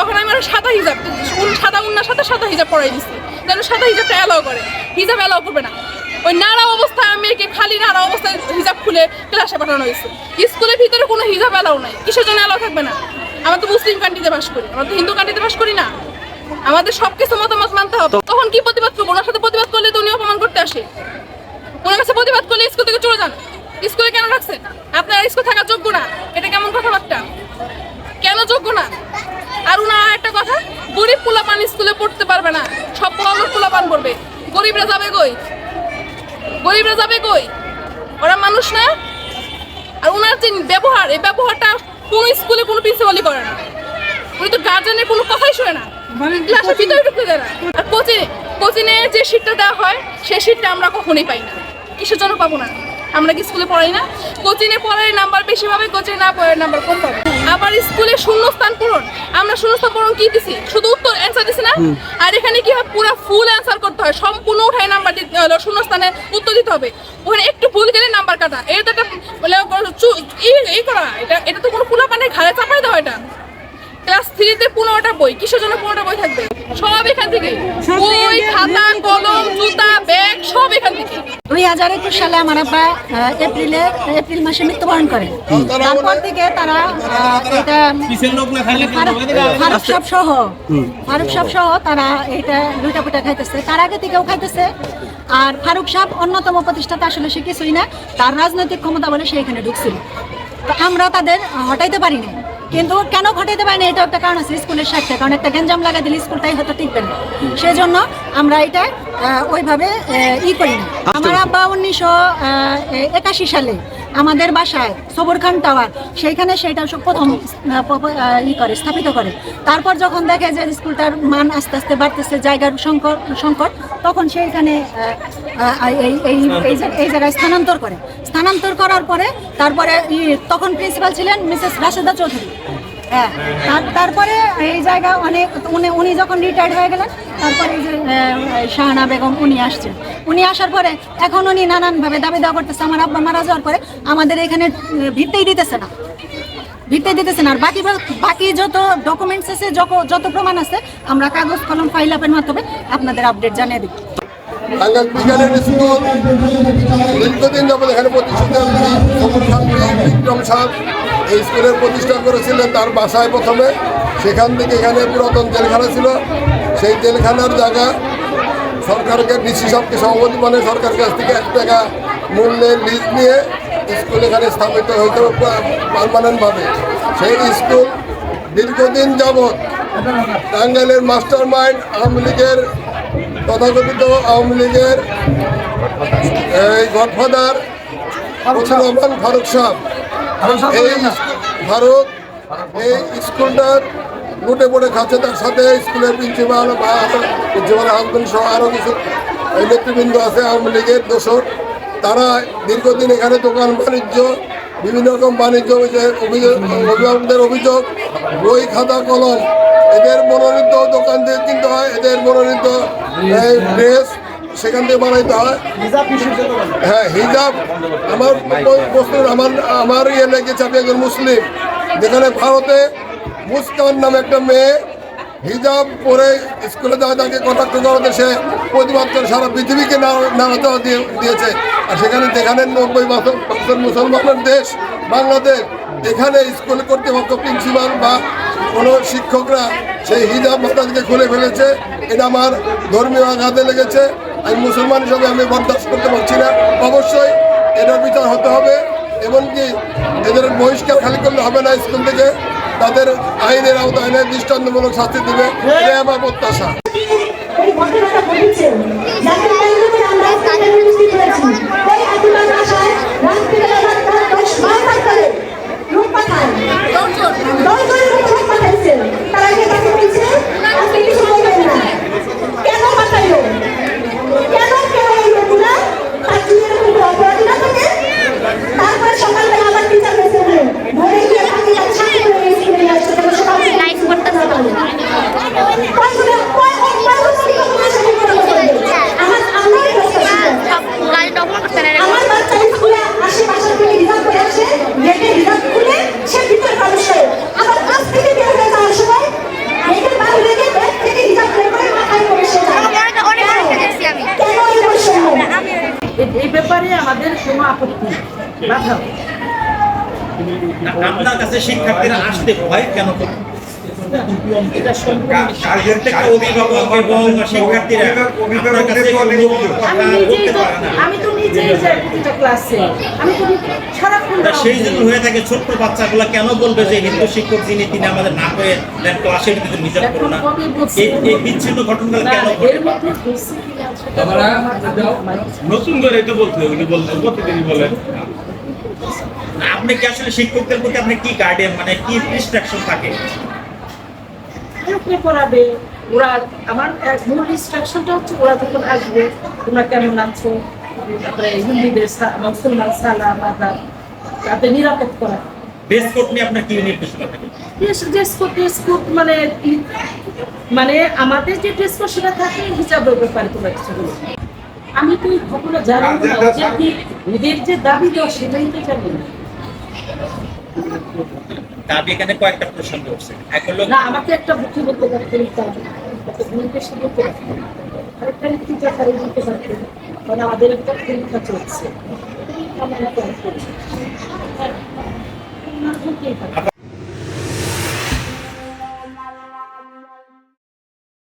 তখন আমি ওরা সাদা হিজাব সাদা উন্নার সাথে সাদা হিজাব পরাই দিচ্ছি যেন সাদা হিজাবটা অ্যালাউ করে। হিজাব অ্যালাউ করবে না। ওই নাড়া অবস্থায় আমি মেয়েকে খালি নাড়া অবস্থায় হিজাব খুলে ক্লাসে পাঠানো হয়েছে। স্কুলের ভিতরে কোনো হিজাব অ্যালাউ নাই। কিসের জন্য অ্যালাউ থাকবে না? আমরা তো মুসলিম কান্ট্রিতে বাস করি। আমরা তো হিন্দু কান্ট্রিতে বাস করি না। আমাদের সব কিছু মতামত মানতে হবে। তখন কি প্রতিবাদ করব? ওনার সাথে প্রতিবাদ করলে তো উনি অপমান করতে আসে। ওনার কাছে প্রতিবাদ করলে স্কুল থেকে চলে যান। স্কুলে কেন রাখছেন? আপনার স্কুল থাকার যোগ্য না। এটা কেমন কথাবার্তা? কেন যোগ্য না আর উনার আর একটা কথা গরিব পোলাপান স্কুলে পড়তে পারবে না সব বড় পোলাপান পড়বে। গরিবরা যাবে কই? গরিবরা যাবে কই? ওরা মানুষ না? আর ওনার যে ব্যবহার এই ব্যবহারটা কোনো স্কুলে কোনো প্রিন্সিপালই করে না। উনি তো গার্জেনের কোনো কথাই শোনে না। ক্লাসের ভিতরে ঢুকতে দেয় না। আর কোচিং কোচিংয়ে যে সিটটা দেওয়া হয় সেই সিটটা আমরা কখনোই পাই না। কিসের জন্য পাবো না? আমরা কি স্কুলে পড়াই না? কোচিংয়ে পড়ার নাম্বার বেশি পাবে কোচিং না পড়ার নাম্বার কম পাবে। আবার স্কুলে শূন্যস্থান পূরণ। আমরা শূন্যস্থান পূরণ কি দিছি? শুধু উত্তর অ্যান্সার দিছি না? আর এখানে কি হয়? পুরো ফুল অ্যান্সার করতে হয়। সম্পূর্ণ উঠায় নাম্বার দিতে হলো শূন্যস্থানে উত্তর দিতে হবে। ওখানে একটু ভুল গেলে নাম্বার কাটা। এটা তো একটা ই- এই করা। এটা এটা তো কোনো পোলা পানের ঘাড়ে চাপাই দেওয়া এটা। ক্লাস থ্রিতে পনেরোটা বই। কিসের জন্য পনেরোটা বই থাকবে? সব এখান থেকে বই খাতা কলম জুতা ব্যাগ সব এখান দুই হাজার একুশ সালে আমার আব্বা এপ্রিলে এপ্রিল মাসে মৃত্যুবরণ করে। তারপর থেকে তারা এটা ফারুক সাহেব সহ ফারুক সাহেব সহ তারা এটা দুইটা পুটা খাইতেছে। তার আগে থেকেও খাইতেছে। আর ফারুক সাহেব অন্যতম প্রতিষ্ঠাতা আসলে সে কিছুই না। তার রাজনৈতিক ক্ষমতা বলে সে এখানে ঢুকছিল। তো আমরা তাদের হটাইতে পারি না কিন্তু কেন ঘটাইতে পারি না এটা একটা কারণ আছে স্কুলের স্বার্থে। কারণ একটা গেঞ্জাম লাগা দিলে স্কুলটাই হয়তো টিকবে না। সেই জন্য আমরা এটা ওইভাবে ই করি না। আমার আব্বা উনিশশো একাশি সালে আমাদের বাসায় সবর খান টাওয়ার সেইখানে সেটা সব প্রথম ই করে স্থাপিত করে। তারপর যখন দেখে যে স্কুলটার মান আস্তে আস্তে বাড়তেছে জায়গার সংকট সংকট তখন সেইখানে এই এই এই জায়গা- এই জায়গায় স্থানান্তর করে। স্থানান্তর করার পরে তারপরে তখন প্রিন্সিপাল ছিলেন মিসেস রাশেদা চৌধুরী। হ্যাঁ। তার- তারপরে এই জায়গা অনেক উনি উনি যখন রিটায়ার্ড হয়ে গেলেন, তারপরে যে শাহানা বেগম, উনি আসছেন। উনি আসার পরে এখন উনি নানানভাবে দাবি দেওয়া করতেছে, আমার আব্বা মারা যাওয়ার পরে আমাদের এখানে ভিত্তেই দিতেছে না। ভিত্তি দিতেছে না। আর বাকি বাকি যত ডকুমেন্টস আছে, যত প্রমাণ আছে, আমরা কাগজ, কলম ফাইল আপের মাধ্যমে আপনাদের আপডেট জানিয়ে দিব বিজ্ঞানের বিক্রম এই স্কুলের প্রতিষ্ঠা করেছিলেন তার বাসায় প্রথমে। সেখান থেকে এখানে পুরাতন জেলখানা ছিল। সেই জেলখানার জায়গা সরকারকে ডিসি সবকে সভাপতি মানে সরকার কাছ থেকে এক টাকা মূল্যে লিজ নিয়ে স্কুল এখানে স্থাপিত হইতে পারমানেন্টভাবে। সেই স্কুল দীর্ঘদিন যাবৎ টাঙ্গাইলের মাস্টার মাইন্ড আওয়ামী লীগের তথাকথিত আওয়ামী লীগের এই গডফাদার রহমান ফারুক সাহেব। এই ফারুক এই স্কুলটার লুটে পড়ে খাচ্ছে তার সাথে স্কুলের প্রিন্সিপাল বা প্রিন্সিপাল হাজবেন্ড সহ আরও কিছু নেতৃবৃন্দ আছে আওয়ামী লীগের দোষর। তারা দীর্ঘদিন এখানে দোকান বাণিজ্য বিভিন্ন রকম বাণিজ্য অভিযোগ অভিযোগ- অভিভাবকদের অভিযোগ বই খাতা কলম এদের মনোনীত দোকান থেকে কিনতে হয় এদের মনোনীত এই ড্রেস সেখান থেকে বানাইতে হয় হ্যাঁ হিজাব আমার প্রশ্ন আমার আমার ইয়ে লেগেছে আমি একজন মুসলিম। যেখানে ভারতে মুস্কান নামে একটা মেয়ে হিজাব পরে স্কুলে যাওয়া তাকে কটাক্ষ করাতে সে প্রতিবাদ করে সারা পৃথিবীকে নাড়াতে দিয়ে দিয়েছে। আর সেখানে যেখানে নব্বই বছর মুসলমানের দেশ বাংলাদেশ এখানে স্কুল কর্তৃপক্ষ প্রিন্সিপাল বা কোনো শিক্ষকরা সেই হিজাব মাথা থেকে খুলে ফেলেছে। এটা আমার ধর্মীয় আঘাতে লেগেছে। আমি মুসলমান হিসাবে আমি বরদাস্ত করতে পারছি না। অবশ্যই এটার বিচার হতে হবে, এমনকি এদের বহিষ্কার খালি করলে হবে না স্কুল থেকে। তাদের আইনের আওতায় এনে দৃষ্টান্তমূলক শাস্তি দেবে। এটাই আমার প্রত্যাশা। আমার বাচ্চা স্কুলে আশেপাশে থেকে রিজার্ভ করে আসে গেটে রিজার্ভ খুলে সে ভিতরে প্রবেশ করে। আবার কাছ থেকে বের হয়ে যাওয়ার সময় এটার বাইরে রেখে ব্যাগ থেকে রিজার্ভ করে করে মাথায় করে। এই ব্যাপারে আমাদের কোনো আপত্তি বাধা। আপনার কাছে শিক্ষার্থীরা আসতে ভয় কেন করে এটা সম্পূর্ণ প্রত্যেকটা অভিভাবক এবং শিক্ষার্থীরা। আপনার কাছে কোনো কথা আমি নিজেই তো আমি তো নিজেই যাই প্রতিটা ক্লাসে আমি তো সারাক্ষণ সেই যদি হয়ে থাকে ছোট্ট বাচ্চাগুলো কেন বলবে যে হিন্দু শিক্ষক যিনি তিনি আমাদের না করে দেন ক্লাসের নিজের করো না? এই এই বিচ্ছিন্ন ঘটনাগুলো কেন ঘটে? নতুন করে তো বলতে উনি বলতেন প্রতিদিনই বলেন আপনি কি আসলে শিক্ষকদের প্রতি আপনি কি গার্ডিয়ান মানে কি রিস্ট্রাকশন থাকে? ওকে পড়াবে ওরা আমার এক মূল ইনস্ট্রাকশনটা হচ্ছে ওরা যখন আসবে তোমরা কেমন আছো? তারপরে হিন্দুদের মুসলমান সালাম আদাব তাদের নিরাপদ করা। বেস কোড নিয়ে আপনার কি নির্দেশনা থাকে? Dress dress code dress code মানে মানে আমাদের যে ড্রেস কোড সেটা থাকে হিসাবের ব্যাপারে তোমরা কিছু বলো। আমি তো এই ঘটনা জানি না যে দাবি দেওয়া সেটাই তো জানি না। দাবি এখানে কয়েকটা প্রসঙ্গ উঠছে। এক হলো না, আমাকে একটা বুদ্ধি বলতে পারতেন আরেকটা টিচার কারে বলতে পারতেন কারণ আমাদের একটা পরীক্ষা চলছে। আমরা